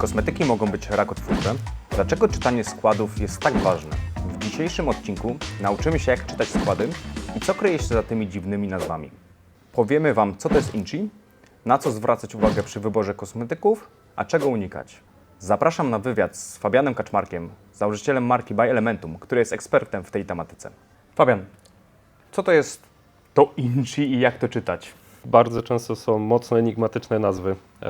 kosmetyki mogą być rakotwórcze? Dlaczego czytanie składów jest tak ważne? W dzisiejszym odcinku nauczymy się, jak czytać składy i co kryje się za tymi dziwnymi nazwami. Powiemy Wam, co to jest Inchi, na co zwracać uwagę przy wyborze kosmetyków, a czego unikać. Zapraszam na wywiad z Fabianem Kaczmarkiem, założycielem marki By Elementum, który jest ekspertem w tej tematyce. Fabian, co to jest to Inchi i jak to czytać? Bardzo często są mocno enigmatyczne nazwy, e,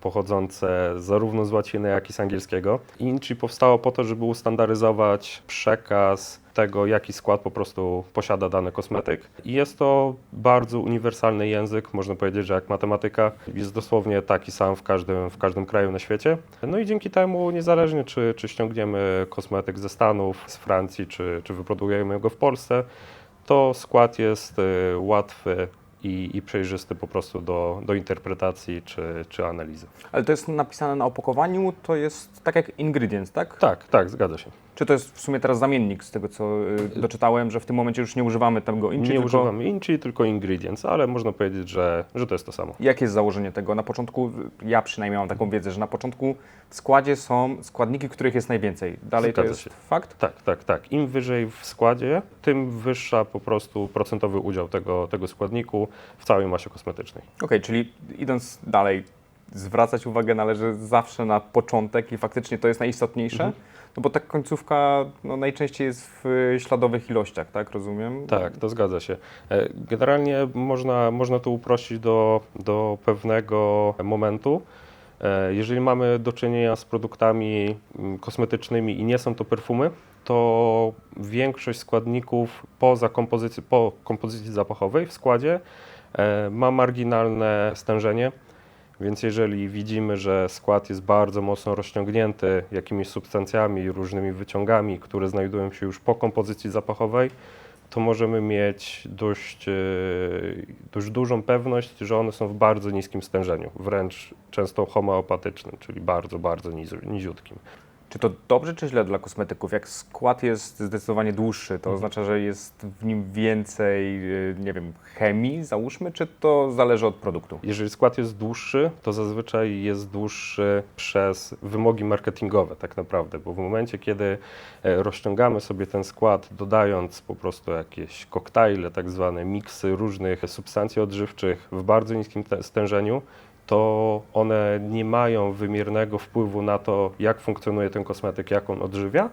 pochodzące zarówno z łaciny, jak i z angielskiego. Inchi powstało po to, żeby ustandaryzować przekaz tego, jaki skład po prostu posiada dany kosmetyk. I jest to bardzo uniwersalny język, można powiedzieć, że jak matematyka, jest dosłownie taki sam w każdym, w każdym kraju na świecie. No i dzięki temu, niezależnie czy, czy ściągniemy kosmetyk ze Stanów, z Francji, czy, czy wyprodukujemy go w Polsce, to skład jest y, łatwy i, i przejrzysty po prostu do, do interpretacji czy, czy analizy. Ale to jest napisane na opakowaniu, to jest tak jak ingredients, tak? Tak, tak, zgadza się. Czy to jest w sumie teraz zamiennik z tego, co y, doczytałem, że w tym momencie już nie używamy tego Inchi, Nie tylko... używamy inchi, tylko ingredients, ale można powiedzieć, że, że to jest to samo. Jakie jest założenie tego? Na początku, ja przynajmniej mam taką wiedzę, że na początku w składzie są składniki, których jest najwięcej. Dalej to Zgadza jest się. fakt? Tak, tak, tak. Im wyżej w składzie, tym wyższa po prostu procentowy udział tego, tego składniku w całej masie kosmetycznej. Okej, czyli idąc dalej, zwracać uwagę należy zawsze na początek i faktycznie to jest najistotniejsze, Mhm. no bo ta końcówka no, najczęściej jest w y, śladowych ilościach, tak? Rozumiem? Tak, to zgadza się. E, Generalnie można, można to uprościć do, do pewnego momentu. E, Jeżeli mamy do czynienia z produktami mm, kosmetycznymi i nie są to perfumy, to większość składników poza kompozycji, po kompozycji zapachowej w składzie e, ma marginalne stężenie. Więc jeżeli widzimy, że skład jest bardzo mocno rozciągnięty jakimiś substancjami i różnymi wyciągami, które znajdują się już po kompozycji zapachowej, to możemy mieć dość, e, dość dużą pewność, że one są w bardzo niskim stężeniu, wręcz często homeopatycznym, czyli bardzo, bardzo niziutkim. Czy to dobrze czy źle dla kosmetyków? Jak skład jest zdecydowanie dłuższy, Mhm. to oznacza, że jest w nim więcej, y, nie wiem, chemii, załóżmy, czy to zależy od produktu? Jeżeli skład jest dłuższy, to zazwyczaj jest dłuższy przez wymogi marketingowe tak naprawdę, bo w momencie, kiedy e, rozciągamy sobie ten skład, dodając po prostu jakieś koktajle, tak zwane miksy różnych substancji odżywczych w bardzo niskim stężeniu, to one nie mają wymiernego wpływu na to, jak funkcjonuje ten kosmetyk, jak on odżywia,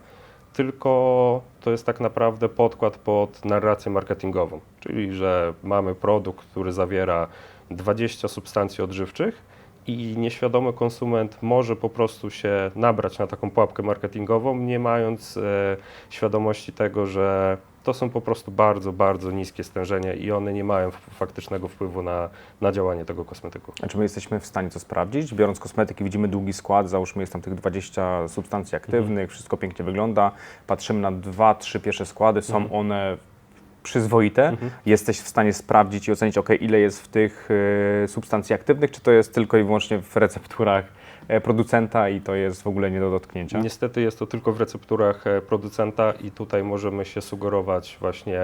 tylko to jest tak naprawdę podkład pod narrację marketingową, czyli że mamy produkt, który zawiera 20 substancji odżywczych i nieświadomy konsument może po prostu się nabrać na taką pułapkę marketingową, nie mając e, świadomości tego, że to są po prostu bardzo, bardzo niskie stężenia i one nie mają faktycznego wpływu na, na działanie tego kosmetyku. A czy my jesteśmy w stanie to sprawdzić? Biorąc kosmetyki, widzimy długi skład, załóżmy jest tam tych 20 substancji aktywnych, wszystko pięknie wygląda, patrzymy na dwa, trzy pierwsze składy, są one przyzwoite. Jesteś w stanie sprawdzić i ocenić, ok, ile jest w tych y, substancji aktywnych, czy to jest tylko i wyłącznie w recepturach producenta i to jest w ogóle nie do dotknięcia? Niestety jest to tylko w recepturach e, producenta i tutaj możemy się sugerować właśnie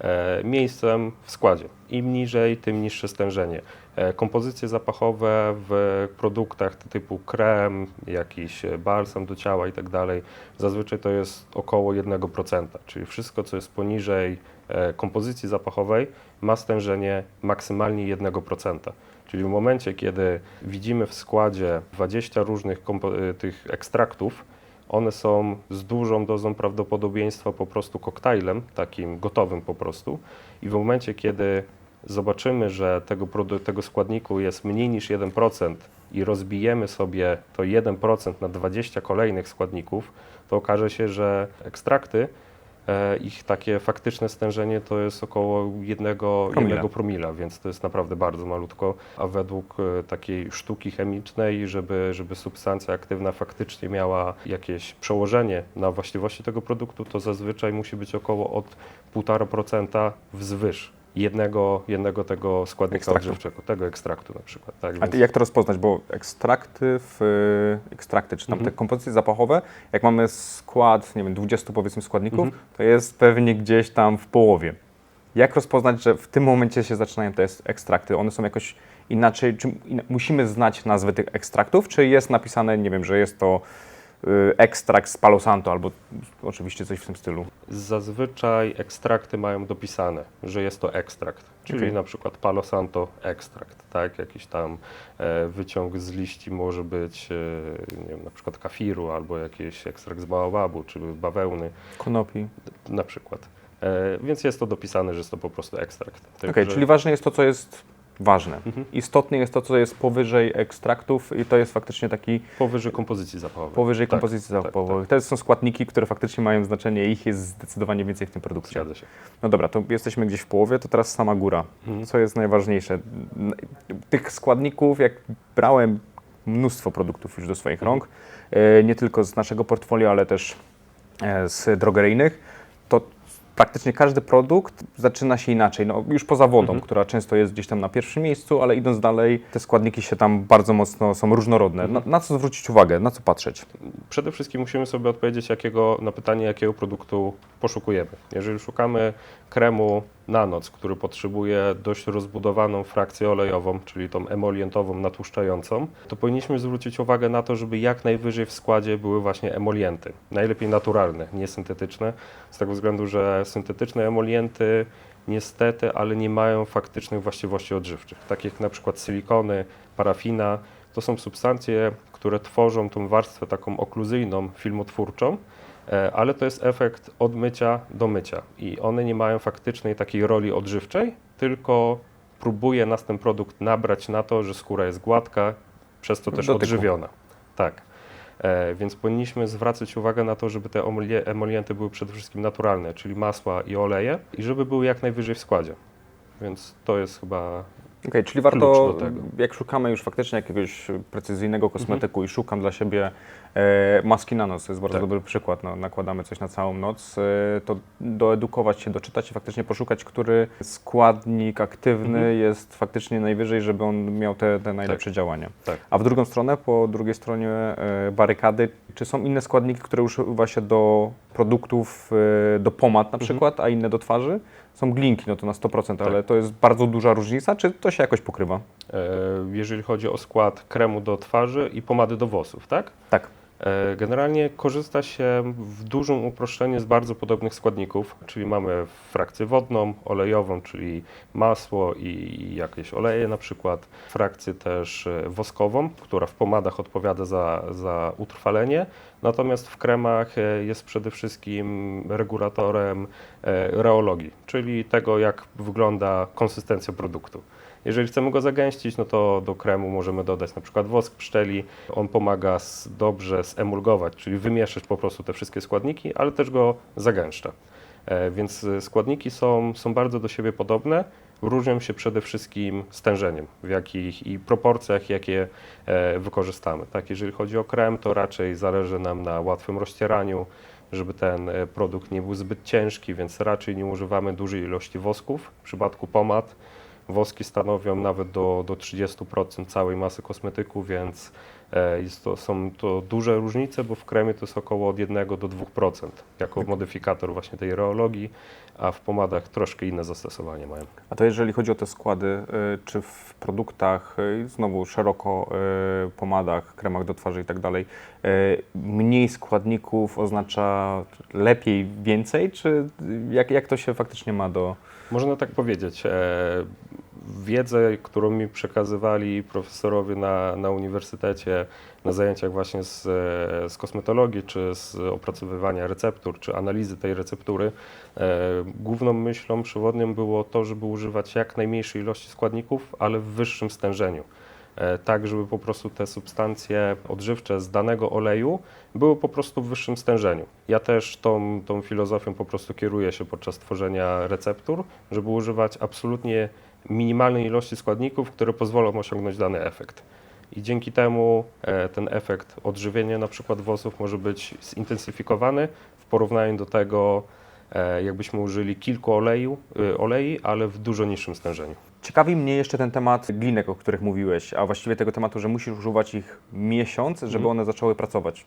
e, miejscem w składzie. Im niżej, tym niższe stężenie. E, kompozycje zapachowe w produktach typu krem, jakiś e, balsam do ciała i tak zazwyczaj to jest około 1%, czyli wszystko, co jest poniżej e, kompozycji zapachowej, ma stężenie maksymalnie 1%. Czyli w momencie, kiedy widzimy w składzie 20 różnych y, tych ekstraktów, one są z dużą dozą prawdopodobieństwa po prostu koktajlem, takim gotowym po prostu. I w momencie, kiedy zobaczymy, że tego, tego składniku jest mniej niż 1% i rozbijemy sobie to 1% na 20 kolejnych składników, to okaże się, że ekstrakty E, Ich takie faktyczne stężenie to jest około jednego Promila. jednego promila, więc to jest naprawdę bardzo malutko. A według e, takiej sztuki chemicznej, żeby, żeby substancja aktywna faktycznie miała jakieś przełożenie na właściwości tego produktu, to zazwyczaj musi być około od 1,5% wzwyż jednego, jednego tego składnika Ekstraktu. odżywczego, tego ekstraktu na przykład. Tak, A więc jak to rozpoznać? Bo ekstrakty, w, y, ekstrakty, czy tam Mhm. te kompozycje zapachowe, jak mamy skład, nie wiem, 20 powiedzmy składników, Mhm. to jest pewnie gdzieś tam w połowie. Jak rozpoznać, że w tym momencie się zaczynają te ekstrakty? One są jakoś inaczej, czy musimy znać nazwy tych ekstraktów, czy jest napisane, nie wiem, że jest to ekstrakt z Palo Santo albo oczywiście coś w tym stylu. Zazwyczaj ekstrakty mają dopisane, że jest to ekstrakt, czyli Okej. na przykład Palo Santo ekstrakt, tak? Jakiś tam e, wyciąg z liści może być, e, nie wiem, na przykład kafiru albo jakiś ekstrakt z baobabu czy bawełny Konopi. na przykład. E, więc jest to dopisane, że jest to po prostu ekstrakt. Okej, Także- czyli ważne jest to, co jest ważne. Mhm. Istotne jest to, co jest powyżej ekstraktów i to jest faktycznie taki Powyżej kompozycji zapachowej. powyżej Tak, kompozycji tak, zapachowych. To są składniki, które faktycznie mają znaczenie i ich jest zdecydowanie więcej w tym produkcie. Zgadza się. No dobra, to jesteśmy gdzieś w połowie, to teraz sama góra. Mhm. Co jest najważniejsze? Tych składników, jak brałem mnóstwo produktów już do swoich Mhm. rąk, e, nie tylko z naszego portfolio, ale też e, z drogeryjnych, praktycznie każdy produkt zaczyna się inaczej. No, już poza wodą, Mhm. która często jest gdzieś tam na pierwszym miejscu, ale idąc dalej, te składniki się tam bardzo mocno są różnorodne. Na, Mhm. na co zwrócić uwagę, na co patrzeć? Przede wszystkim musimy sobie odpowiedzieć jakiego, na pytanie, jakiego produktu poszukujemy. Jeżeli szukamy kremu na noc, który potrzebuje dość rozbudowaną frakcję olejową, czyli tą emolientową, natłuszczającą, to powinniśmy zwrócić uwagę na to, żeby jak najwyżej w składzie były właśnie emolienty. Najlepiej naturalne, nie syntetyczne, z tego względu, że syntetyczne emolienty niestety, ale nie mają faktycznych właściwości odżywczych, takich jak na przykład silikony, parafina. To są substancje, które tworzą tą warstwę taką okluzyjną, filmotwórczą, ale to jest efekt od mycia do mycia i one nie mają faktycznej takiej roli odżywczej, tylko próbuje nas ten produkt nabrać na to, że skóra jest gładka, przez to też Dotyku. odżywiona. Tak. E, więc powinniśmy zwracać uwagę na to, żeby te emolie- emolienty były przede wszystkim naturalne, czyli masła i oleje, i żeby były jak najwyżej w składzie. Więc to jest chyba Okej, czyli warto, jak szukamy już faktycznie jakiegoś precyzyjnego kosmetyku i szukam dla siebie e, maski na noc, to jest bardzo Tak. dobry przykład, no, nakładamy coś na całą noc, e, to doedukować się, doczytać i faktycznie poszukać, który składnik aktywny Mhm. jest faktycznie najwyżej, żeby on miał te, te najlepsze działanie. tak. A w drugą stronę, po drugiej stronie e, barykady, czy są inne składniki, które używa się do produktów, e, do pomad na Mhm. przykład, a inne do twarzy? Są glinki, no to na 100%, Tak. ale to jest bardzo duża różnica, czy to się jakoś pokrywa? E, jeżeli chodzi o skład kremu do twarzy i pomady do włosów, tak? Tak. E, Generalnie korzysta się w dużym uproszczeniu z bardzo podobnych składników, czyli mamy frakcję wodną, olejową, czyli masło i jakieś oleje na przykład, frakcję też e, woskową, która w pomadach odpowiada za, za utrwalenie, natomiast w kremach e, jest przede wszystkim regulatorem reologii, czyli tego jak wygląda konsystencja produktu. Jeżeli chcemy go zagęścić, no to do kremu możemy dodać na przykład wosk pszczeli. On pomaga dobrze zemulgować, czyli wymieszać po prostu te wszystkie składniki, ale też go zagęszcza. E, Więc e, składniki są, są bardzo do siebie podobne. Różnią się przede wszystkim stężeniem, w jakich i proporcjach, jakie e, wykorzystamy. Tak, jeżeli chodzi o krem, to raczej zależy nam na łatwym rozcieraniu, żeby ten produkt nie był zbyt ciężki, więc raczej nie używamy dużej ilości wosków. W przypadku pomad Woski stanowią nawet do, do 30% całej masy kosmetyku, więc e, to, są to duże różnice, bo w kremie to jest około od 1 do 2% jako modyfikator właśnie tej reologii, a w pomadach troszkę inne zastosowanie mają. A to jeżeli chodzi o te składy, y, czy w produktach, y, znowu szeroko, pomadach, kremach do twarzy i tak dalej, mniej składników oznacza lepiej, więcej, czy jak, jak to się faktycznie ma do... Można tak powiedzieć. Wiedzę, którą mi przekazywali profesorowie na, na uniwersytecie, na zajęciach właśnie z, e, z kosmetologii, czy z opracowywania receptur, czy analizy tej receptury, e, główną myślą przewodnią było to, żeby używać jak najmniejszej ilości składników, ale w wyższym stężeniu. E, tak, żeby po prostu te substancje odżywcze z danego oleju były po prostu w wyższym stężeniu. Ja też tą, tą filozofią po prostu kieruję się podczas tworzenia receptur, żeby używać absolutnie minimalnej ilości składników, które pozwolą osiągnąć dany efekt. I dzięki temu e, ten efekt odżywienia na przykład włosów może być zintensyfikowany w porównaniu do tego, e, jakbyśmy użyli kilku oleju, y, olei, ale w dużo niższym stężeniu. Ciekawi mnie jeszcze ten temat glinek, o których mówiłeś, a właściwie tego tematu, że musisz używać ich miesiąc, żeby Mhm. one zaczęły pracować.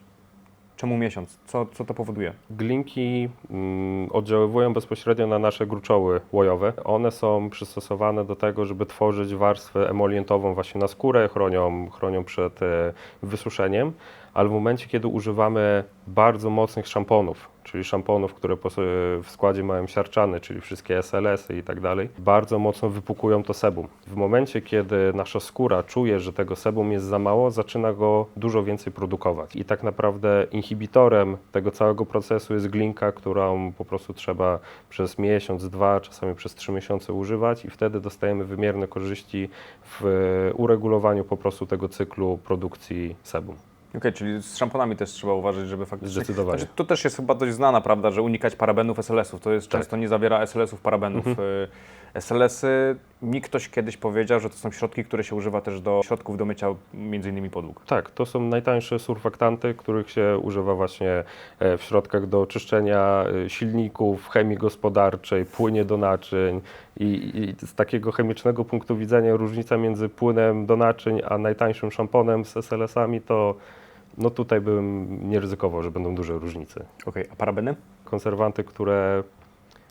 Czemu miesiąc? Co, co to powoduje? Glinki mm, oddziaływują bezpośrednio na nasze gruczoły łojowe. One są przystosowane do tego, żeby tworzyć warstwę emolientową właśnie na skórę, chronią, chronią przed e, wysuszeniem, ale w momencie, kiedy używamy bardzo mocnych szamponów, czyli szamponów, które w składzie mają siarczany, czyli wszystkie SLS-y i tak dalej, bardzo mocno wypukują to sebum. W momencie, kiedy nasza skóra czuje, że tego sebum jest za mało, zaczyna go dużo więcej produkować. I tak naprawdę inhibitorem tego całego procesu jest glinka, którą po prostu trzeba przez miesiąc, dwa, czasami przez trzy miesiące używać i wtedy dostajemy wymierne korzyści w uregulowaniu po prostu tego cyklu produkcji sebum. Okej, czyli z szamponami też trzeba uważać, żeby faktycznie... Zdecydowanie. Znaczy, to też jest chyba dość znana prawda, że unikać parabenów, SLS-ów. To jest Tak. często nie zawiera SLS-ów, parabenów. Mhm. SLS-y, mi ktoś kiedyś powiedział, że to są środki, które się używa też do środków do mycia między innymi podłóg. Tak, to są najtańsze surfaktanty, których się używa właśnie e, w środkach do czyszczenia e, silników, chemii gospodarczej, płynie do naczyń i, i z takiego chemicznego punktu widzenia różnica między płynem do naczyń a najtańszym szamponem z SLS-ami to no tutaj bym nie ryzykował, że będą duże różnice. Okej, a parabeny? Konserwanty, które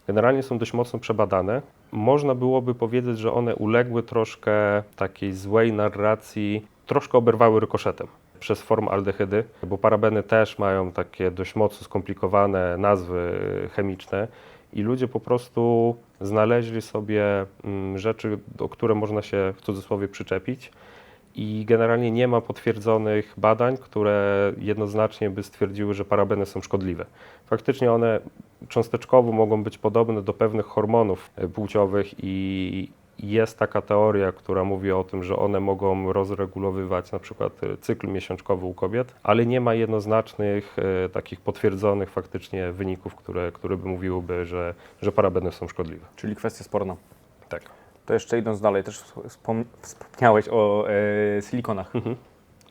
generalnie są dość mocno przebadane. Można byłoby powiedzieć, że one uległy troszkę takiej złej narracji, troszkę oberwały rykoszetem przez formaldehydy, bo parabeny też mają takie dość mocno skomplikowane nazwy chemiczne i ludzie po prostu znaleźli sobie mm, rzeczy, o które można się w cudzysłowie przyczepić i generalnie nie ma potwierdzonych badań, które jednoznacznie by stwierdziły, że parabeny są szkodliwe. Faktycznie one cząsteczkowo mogą być podobne do pewnych hormonów płciowych i jest taka teoria, która mówi o tym, że one mogą rozregulowywać na przykład cykl miesiączkowy u kobiet, ale nie ma jednoznacznych e, takich potwierdzonych faktycznie wyników, które, które by mówiłyby, że, że parabeny są szkodliwe. Czyli kwestia sporna. Tak. To jeszcze idąc dalej, też wspom- wspomniałeś o e, silikonach. Mhm.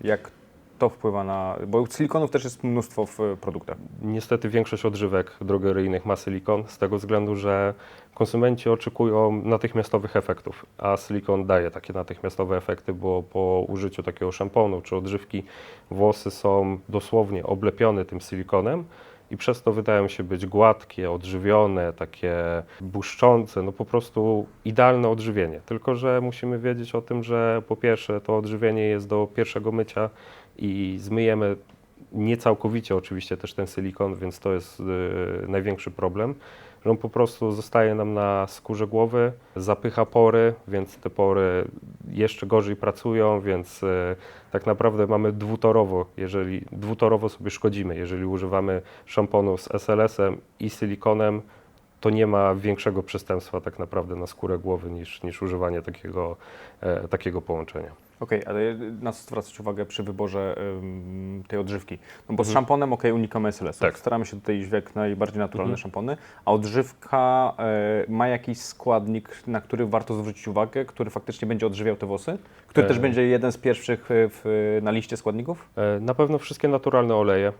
Jak to wpływa na... Bo silikonów też jest mnóstwo w produktach. Niestety większość odżywek drogeryjnych ma silikon z tego względu, że konsumenci oczekują natychmiastowych efektów, a silikon daje takie natychmiastowe efekty, bo po użyciu takiego szamponu czy odżywki włosy są dosłownie oblepione tym silikonem i przez to wydają się być gładkie, odżywione, takie błyszczące, no po prostu idealne odżywienie. Tylko, że musimy wiedzieć o tym, że po pierwsze to odżywienie jest do pierwszego mycia i zmyjemy nie całkowicie oczywiście też ten silikon, więc to jest y, największy problem, że on po prostu zostaje nam na skórze głowy, zapycha pory, więc te pory jeszcze gorzej pracują, więc y, tak naprawdę mamy dwutorowo, jeżeli dwutorowo sobie szkodzimy, jeżeli używamy szamponu z SLS-em i silikonem, to nie ma większego przestępstwa tak naprawdę na skórę głowy niż, niż używanie takiego, e, takiego połączenia. Okej, ale na co zwracać uwagę przy wyborze ym, tej odżywki? No bo z Mhm. szamponem, okej, unikamy SLS. Tak. Staramy się tutaj iść w jak najbardziej naturalne Mhm. szampony, a odżywka e, ma jakiś składnik, na który warto zwrócić uwagę, który faktycznie będzie odżywiał te włosy? Który E. też będzie jeden z pierwszych e, w, na liście składników? E, Na pewno wszystkie naturalne oleje.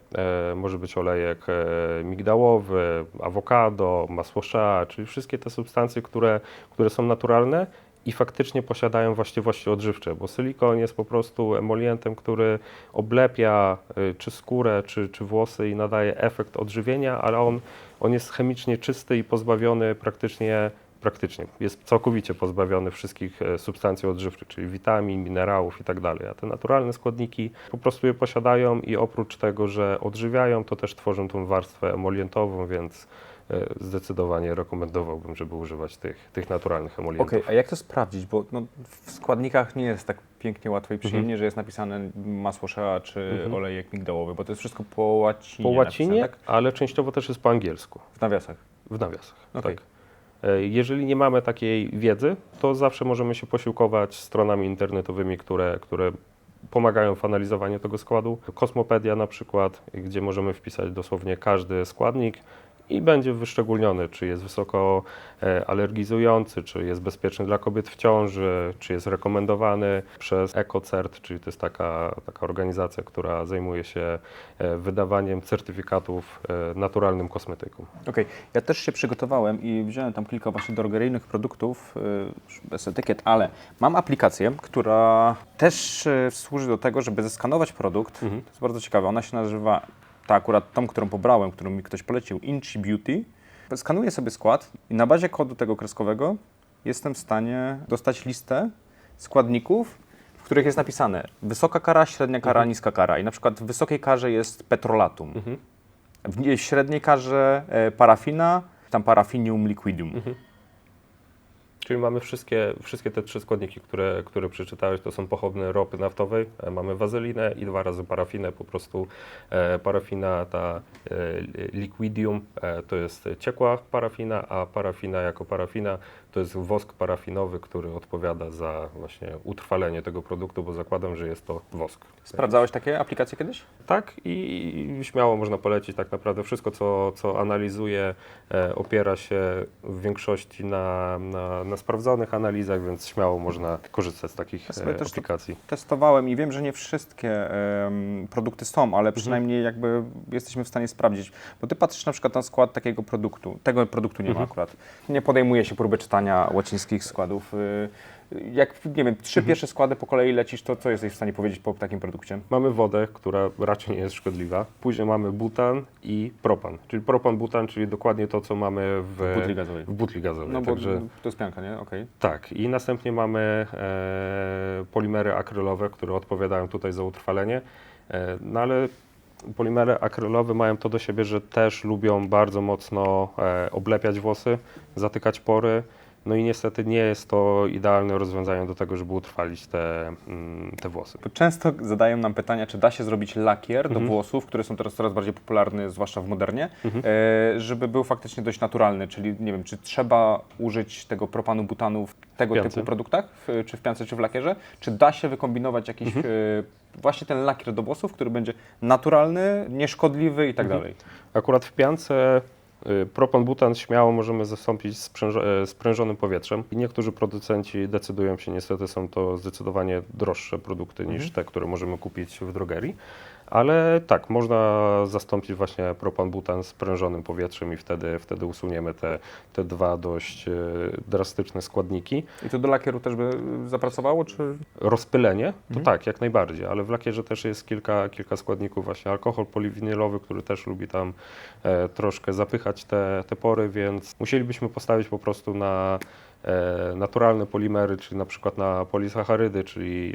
E, Może być olejek e, migdałowy, awokado, masło czyli wszystkie te substancje, które, które są naturalne i faktycznie posiadają właściwości odżywcze, bo silikon jest po prostu emolientem, który oblepia e, czy skórę, czy, czy włosy i nadaje efekt odżywienia, ale on, on jest chemicznie czysty i pozbawiony praktycznie praktycznie. Jest całkowicie pozbawiony wszystkich e, substancji odżywczych, czyli witamin, minerałów i tak. A te naturalne składniki po prostu je posiadają i oprócz tego, że odżywiają, to też tworzą tą warstwę emolientową, więc zdecydowanie rekomendowałbym, żeby używać tych, tych naturalnych emolientów. Okej, a jak to sprawdzić? Bo no, w składnikach nie jest tak pięknie, łatwo i przyjemnie, że jest napisane masło shea czy Mhm. olejek migdałowy, bo to jest wszystko po łacinie Po łacinie, napisane, tak? ale częściowo też jest po angielsku, W nawiasach. w nawiasach. Okej. Tak. E, Jeżeli nie mamy takiej wiedzy, to zawsze możemy się posiłkować stronami internetowymi, które, które pomagają w analizowaniu tego składu. Kosmopedia na przykład, gdzie możemy wpisać dosłownie każdy składnik i będzie wyszczególniony, czy jest wysoko e, alergizujący, czy jest bezpieczny dla kobiet w ciąży, czy jest rekomendowany przez EcoCert, czyli to jest taka, taka organizacja, która zajmuje się e, wydawaniem certyfikatów e, naturalnym kosmetykom. Okej, ja też się przygotowałem i wziąłem tam kilka właśnie drogeryjnych produktów, bez etykiet, ale mam aplikację, która też służy do tego, żeby zeskanować produkt. Mhm. To jest bardzo ciekawe. Ona się nazywa ta akurat tą, którą pobrałem, którą mi ktoś polecił, Inchi Beauty, skanuję sobie skład i na bazie kodu tego kreskowego jestem w stanie dostać listę składników, w których jest napisane wysoka kara, średnia kara, niska kara. I na przykład w wysokiej karze jest petrolatum, w nie- w średniej karze e, parafina, tam parafinium liquidum. Czyli mamy wszystkie, wszystkie te trzy składniki, które, które przeczytałeś, to są pochodne ropy naftowej. E, Mamy wazelinę i dwa razy parafinę, po prostu e, parafina ta e, liquidium to jest ciekła parafina, a parafina jako parafina to jest wosk parafinowy, który odpowiada za właśnie utrwalenie tego produktu, bo zakładam, że jest to wosk. Sprawdzałeś takie aplikacje kiedyś? Tak i śmiało można polecić tak naprawdę wszystko, co, co analizuje, e, opiera się w większości na, na, na sprawdzonych analizach, więc śmiało można korzystać z takich Ja e, aplikacji. Testowałem i wiem, że nie wszystkie produkty są, ale przynajmniej jakby jesteśmy w stanie sprawdzić. Bo ty patrzysz na przykład na skład takiego produktu. Tego produktu nie ma akurat. Nie podejmuje się próby czytania łacińskich składów. Y, Jak, nie wiem, trzy pierwsze składy po kolei lecisz, to co jesteś w stanie powiedzieć po takim produkcie? Mamy wodę, która raczej nie jest szkodliwa. Później mamy butan i propan. Czyli propan, butan, czyli dokładnie to, co mamy w, W butli gazowej. w butli gazowej. No Także, to jest pianka, nie? Okej. tak. I następnie mamy e, polimery akrylowe, które odpowiadają tutaj za utrwalenie. E, no ale polimery akrylowe mają to do siebie, że też lubią bardzo mocno e, oblepiać włosy, zatykać pory. No i niestety nie jest to idealne rozwiązanie do tego, żeby utrwalić te, mm, te włosy. Często zadają nam pytania, czy da się zrobić lakier Mhm. do włosów, które są teraz coraz bardziej popularne, zwłaszcza w modernie, Mhm. e, żeby był faktycznie dość naturalny. Czyli nie wiem, czy trzeba użyć tego propanu, butanu w tego piance. typu produktach, w, czy w piance, czy w lakierze? Czy da się wykombinować jakiś Mhm. e, właśnie ten lakier do włosów, który będzie naturalny, nieszkodliwy i tak Mhm. dalej? Akurat w piance propan butan śmiało możemy zastąpić sprężo- e, sprężonym powietrzem. I niektórzy producenci decydują się, niestety są to zdecydowanie droższe produkty niż te, które możemy kupić w drogerii. Ale tak, można zastąpić właśnie propan butan sprężonym powietrzem i wtedy, wtedy usuniemy te, te dwa dość e, drastyczne składniki. I to do lakieru też by zapracowało, czy... Rozpylenie, to Mhm. tak, jak najbardziej, ale w lakierze też jest kilka, kilka składników, właśnie alkohol poliwinylowy, który też lubi tam e, troszkę zapychać te, te pory, więc musielibyśmy postawić po prostu na naturalne polimery, czyli na przykład na polisacharydy, czyli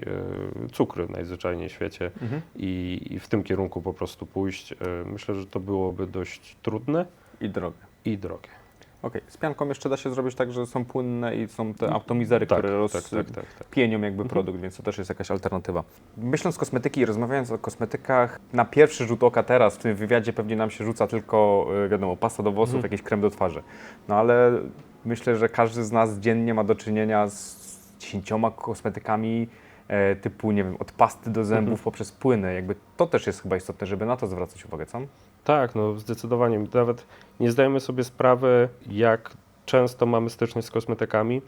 e, cukry najzwyczajniej w świecie i, i w tym kierunku po prostu pójść. E, myślę, że to byłoby dość trudne I drogie. i drogie. Okej, z pianką jeszcze da się zrobić tak, że są płynne i są te atomizery, Tak, które tak, tak, tak, tak. pienią jakby produkt, więc to też jest jakaś alternatywa. Myśląc kosmetyki i rozmawiając o kosmetykach, na pierwszy rzut oka teraz w tym wywiadzie pewnie nam się rzuca tylko, wiadomo, pasta do włosów, jakiś krem do twarzy. No ale myślę, że każdy z nas dziennie ma do czynienia z dziesięcioma kosmetykami e, typu, nie wiem, od pasty do zębów poprzez płyny. Jakby to też jest chyba istotne, żeby na to zwracać uwagę, co? Tak, no zdecydowanie. Nawet nie zdajemy sobie sprawy, jak często mamy styczność z kosmetykami,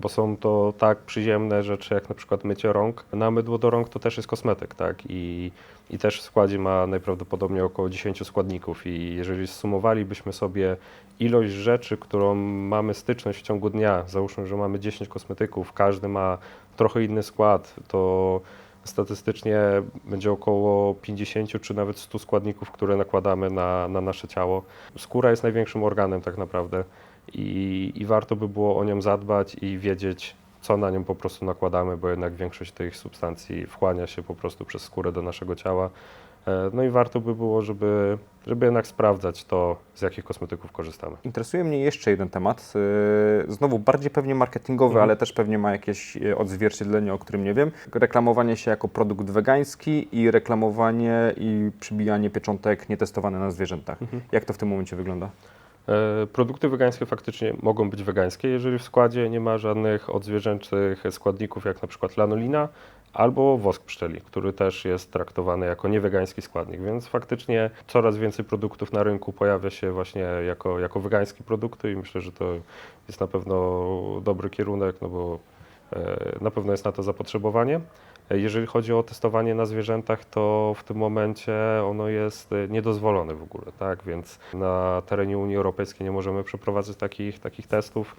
bo są to tak przyziemne rzeczy, jak na przykład mycie rąk. Na mydło do rąk to też jest kosmetyk, tak? I, I też w składzie ma najprawdopodobniej około 10 składników i jeżeli sumowalibyśmy sobie ilość rzeczy, którą mamy styczność w ciągu dnia, załóżmy, że mamy 10 kosmetyków, każdy ma trochę inny skład, to statystycznie będzie około 50 czy nawet 100 składników, które nakładamy na, na nasze ciało. Skóra jest największym organem tak naprawdę i, i warto by było o nią zadbać i wiedzieć, co na nią po prostu nakładamy, bo jednak większość tych substancji wchłania się po prostu przez skórę do naszego ciała. E, No i warto by było, żeby, żeby jednak sprawdzać to, z jakich kosmetyków korzystamy. Interesuje mnie jeszcze jeden temat, yy, znowu bardziej pewnie marketingowy, Mhm. ale też pewnie ma jakieś yy, odzwierciedlenie, o którym nie wiem. Reklamowanie się jako produkt wegański i reklamowanie i przybijanie pieczątek nietestowane na zwierzętach. Mhm. Jak to w tym momencie wygląda? E, Produkty wegańskie faktycznie mogą być wegańskie, jeżeli w składzie nie ma żadnych odzwierzęcych składników, jak na przykład lanolina albo wosk pszczeli, który też jest traktowany jako niewegański składnik, więc faktycznie coraz więcej produktów na rynku pojawia się właśnie jako, jako wegańskie produkty i myślę, że to jest na pewno dobry kierunek, no bo e, na pewno jest na to zapotrzebowanie. Jeżeli chodzi o testowanie na zwierzętach, to w tym momencie ono jest e, niedozwolone w ogóle, tak? Więc na terenie Unii Europejskiej nie możemy przeprowadzać takich, takich testów.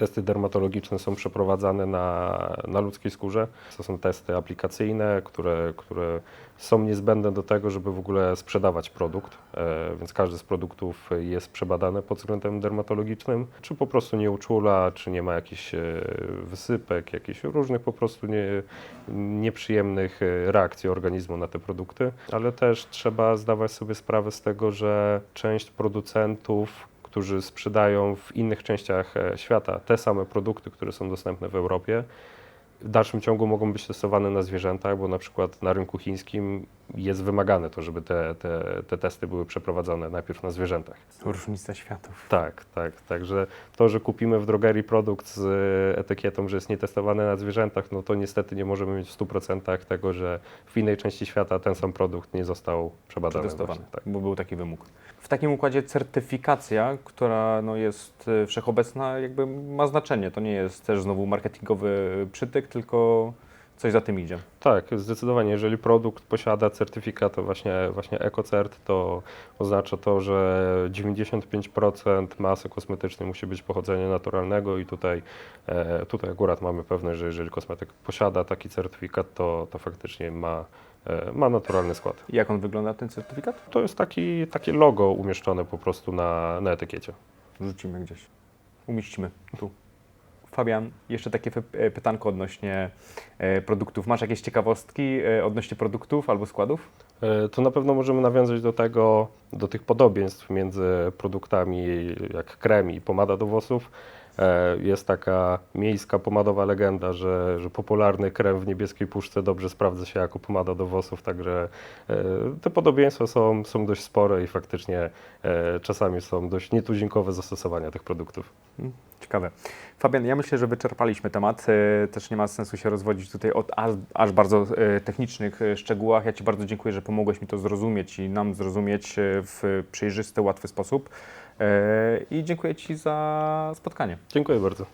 Testy dermatologiczne są przeprowadzane na, na ludzkiej skórze. To są testy aplikacyjne, które, które są niezbędne do tego, żeby w ogóle sprzedawać produkt, e, więc każdy z produktów jest przebadany pod względem dermatologicznym, czy po prostu nie uczula, czy nie ma jakichś e, wysypek, jakichś różnych po prostu nie, nieprzyjemnych e, reakcji organizmu na te produkty, ale też trzeba zdawać sobie sprawę z tego, że część producentów którzy sprzedają w innych częściach e, świata te same produkty, które są dostępne w Europie, w dalszym ciągu mogą być testowane na zwierzętach, bo na przykład na rynku chińskim jest wymagane to, żeby te, te, te testy były przeprowadzone najpierw na zwierzętach. Różnica światów. Tak, tak. Także to, że kupimy w drogerii produkt z e, etykietą, że jest nietestowany na zwierzętach, no to niestety nie możemy mieć w 100% tego, że w innej części świata ten sam produkt nie został przebadany. przetestowany, tak. bo był taki wymóg. W takim układzie certyfikacja, która no, jest e, wszechobecna, jakby ma znaczenie. To nie jest też znowu marketingowy przytyk, tylko coś za tym idzie. Tak, zdecydowanie. Jeżeli produkt posiada certyfikat właśnie, właśnie EcoCert, to oznacza to, że 95% masy kosmetycznej musi być pochodzenia naturalnego i tutaj, e, tutaj akurat mamy pewność, że jeżeli kosmetyk posiada taki certyfikat, to, to faktycznie ma, e, ma naturalny skład. Jak on wygląda, ten certyfikat? To jest taki, takie logo umieszczone po prostu na, na etykiecie. Rzucimy gdzieś. Umieścimy tu. Fabian, jeszcze takie e, pytanko odnośnie e, produktów. Masz jakieś ciekawostki e, odnośnie produktów albo składów? To na pewno możemy nawiązać do tego, do tych podobieństw między produktami jak krem i pomada do włosów. Jest taka miejska pomadowa legenda, że, że popularny krem w niebieskiej puszce dobrze sprawdza się jako pomada do włosów, także te podobieństwa są, są dość spore i faktycznie czasami są dość nietuzinkowe zastosowania tych produktów. Ciekawe. Fabian, ja myślę, że wyczerpaliśmy temat. E, Też nie ma sensu się rozwodzić tutaj od aż, bardzo e, technicznych e, szczegółach. Ja Ci bardzo dziękuję, że pomogłeś mi to zrozumieć i nam zrozumieć w przejrzysty, łatwy sposób. I dziękuję Ci za spotkanie. Dziękuję bardzo.